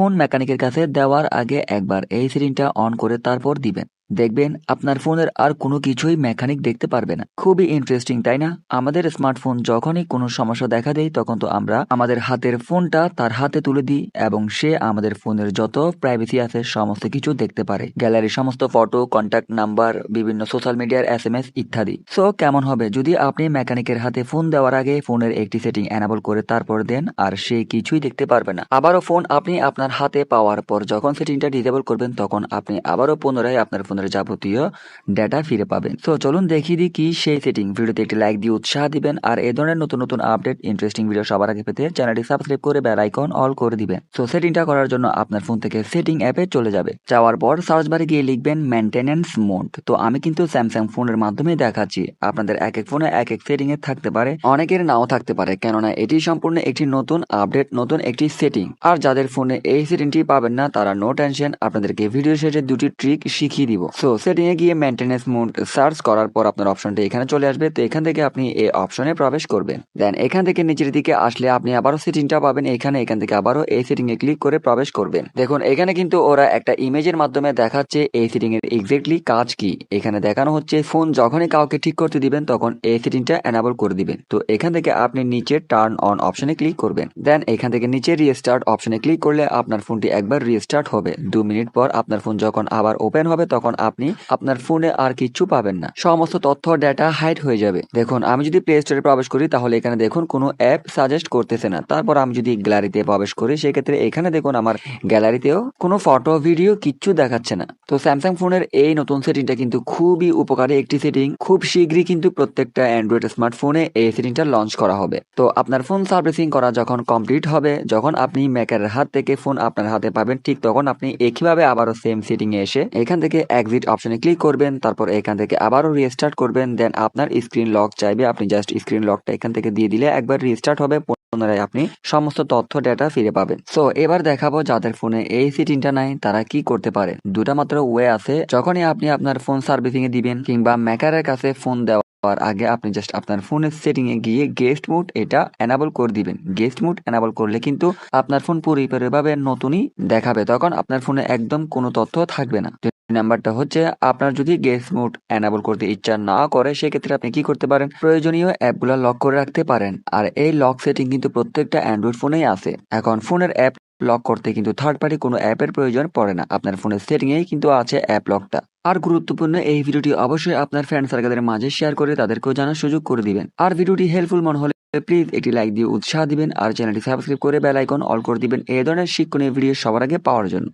Phone মেকানিকের কাছে দেওয়ার আগে একবার এই সেটিংটা অন করে তারপর দিবেন। দেখবেন আপনার ফোনের আর কোনো কিছুই মেকানিক দেখতে পারবে না। খুবই ইন্টারেস্টিং তাই না? আমাদের স্মার্টফোন যখনই কোনো সমস্যা দেখা দেয়, তখন তো আমরা আমাদের হাতের ফোনটা তার হাতে তুলে দিই এবং সে আমাদের ফোনের যত প্রাইভেসি আছে, সমস্ত কিছু দেখতে পারে। গ্যালারির সমস্ত ফটো কন্ট্যাক্ট নাম্বার বিভিন্ন সোশ্যাল মিডিয়ার এস এম এস ইত্যাদি। সো কেমন হবে? যদি আপনি মেকানিকের হাতে ফোন দেওয়ার আগে ফোনের একটি সেটিং অ্যানাবল করে তারপর দেন, আর সে কিছুই দেখতে পারবে না। আবারও ফোন আপনি আপনার হাতে পাওয়ার পর যখন সেটিংটা ডিসেবল করবেন, তখন আপনি আবারও পুনরায় আপনার ফোনের যাবতীয় ডেটা ফিরে পাবেন। সো চলুন দেখিয়ে দিই কি সেই সেটিং ভিডিওতে একটি লাইক দিয়ে উৎসাহ দিবেন আর এ ধরনের নতুন নতুন আপডেট ইন্টারেস্টিং ভিডিও সবার আগে পেতে চ্যানেলটি সাবস্ক্রাইব করে বেল আইকন অল করে দিবেন। সো সেটিংটা করার জন্য আপনার ফোন থেকে সেটিং অ্যাপে চলে যাবে। যাওয়ার পর সার্চ বারে গিয়ে লিখবেন মেনটেনেন্স মোড তো আমি কিন্তু স্যামসাং ফোনের মাধ্যমে দেখাচ্ছি। আপনাদের এক এক ফোনে এক এক সেটিং এ থাকতে পারে, অনেকের নাও থাকতে পারে। কেননা এটি সম্পূর্ণ একটি নতুন আপডেট নতুন একটি সেটিং আর যাদের ফোনে এই সেটিংটি পাবেন না, তারা নো টেনশন আপনাদেরকে ভিডিও শেষে দুটি ট্রিক শিখিয়ে দিব। সো সেটিং এ গিয়ে মেনটেনেন্স মোড সার্চ করার পর আপনার অপশনটি এখানে চলে আসবে। তো এখান থেকে আপনি এই অপশনে প্রবেশ করবেন। দেন এখান থেকে নিচের দিকে আসলে আপনি আবারও সেটিংটা পাবেন। এখানে এখান থেকে আবারও এই সেটিং এ ক্লিক করে প্রবেশ করবেন। দেখুন, এখানে কিন্তু ওরা একটা ইমেজের মাধ্যমে দেখাচ্ছে এই সেটিং এর এক্স্যাক্টলি কাজ কি। এখানে দেখানো হচ্ছে ফোন যখনই কাউকে ঠিক করতে দিবেন, তখন এই সেটিংটা এনাবল করে দিবেন। তো এখান থেকে আপনি নিচে টার্ন অন অপশনে ক্লিক করবেন। দেন এখান থেকে নিচে রিস্টার্ট অপশনে ক্লিক করলে আপনার ফোনটি একবার রিস্টার্ট হবে। দু মিনিট পর আপনার ফোন যখন আবার ওপেন হবে, তখন আপনি আপনার ফোনে আর কিচ্ছু পাবেন না। সমস্ত তথ্য ডেটা হাইড হয়ে যাবে। দেখুন, আমি যদি প্লে স্টোরে প্রবেশ করি, তাহলে এখানে দেখুন, কোনো অ্যাপ সাজেস্ট করতেছে না। তারপর আমি যদি গ্যালারিতে প্রবেশ করি, সেক্ষেত্রে এখানে দেখুন, আমার গ্যালারিতেও কোনো ফটো ভিডিও কিচ্ছু দেখাচ্ছে না। তো স্যামসাং ফোনের এই নতুন সেটিংটা কিন্তু খুবই উপকারী একটি সেটিং খুব শীঘ্রই কিন্তু প্রত্যেকটা অ্যান্ড্রয়েড স্মার্টফোনে এই সেটিংটা লঞ্চ করা হবে। তো আপনার ফোন সার্ভিসিং করা যখন কমপ্লিট হবে, যখন আপনি মেকারের হাত থেকে ফোন আপনার হাতে পাবেন, ঠিক তখন আপনি একইভাবে আবারও সেম সেটিং এ এসে এখান থেকে এক্সিট অপশনে ক্লিক করবেন, তারপর এখান থেকে আবারও রিস্টার্ট করবেন দেন আপনার স্ক্রিন লক চাইবে। আপনি জাস্ট স্ক্রিন লকটা এখান থেকে দিয়ে দিলে একবার রিস্টার্ট হবে, পুনরায় আপনি সমস্ত তথ্য ডেটা ফিরে পাবেন। সো এবার দেখাবো যাদের ফোনে এই সিটিনটা নাই, তারা কি করতে পারে। দুটা মাত্র ওয়ে আছে। যখনই আপনি আপনার ফোন সার্ভিসিং এ দিবেন, কিংবা মেকারের কাছে ফোন দেওয়া আর আগে আপনি জাস্ট আপনার ফোনের সেটিং এ গিয়ে গেস্ট মুড এটা এনাবল করে দিবেন। গেস্ট মুড এনাবল করলে কিন্তু আপনার ফোন পরিপূর্ণভাবে নতুনই দেখাবে। তখন আপনার ফোনে একদম কোনো তথ্য থাকবে না। নাম্বারটা হচ্ছে আপনার যদি গেস্ট মুড এনাবল করতে ইচ্ছা না করে, সেক্ষেত্রে আপনি কি করতে পারেন? প্রয়োজনীয় অ্যাপগুলো লক করে রাখতে পারেন। আর এই লক সেটিং কিন্তু প্রত্যেকটা অ্যান্ড্রয়েড ফোনেই আছে। এখন ফোনের অ্যাপ লক করতে কিন্তু থার্ড পার্টি কোনো অ্যাপের প্রয়োজন পড়ে না। আপনার ফোনের সেটিংয়েই কিন্তু আছে অ্যাপ লকটা আর গুরুত্বপূর্ণ, এই ভিডিওটি অবশ্যই আপনার ফ্রেন্ড সার্কেলের মাঝে শেয়ার করে তাদেরকেও জানার সুযোগ করে দিবেন। আর ভিডিওটি হেল্পফুল মনে হলে প্লিজ একটি লাইক দিয়ে উৎসাহ দিবেন। আর চ্যানেলটি সাবস্ক্রাইব করে বেল আইকন অল করে দিবেন। এই ধরনের শিক্ষণীয় ভিডিও সবার আগে পাওয়ার জন্য।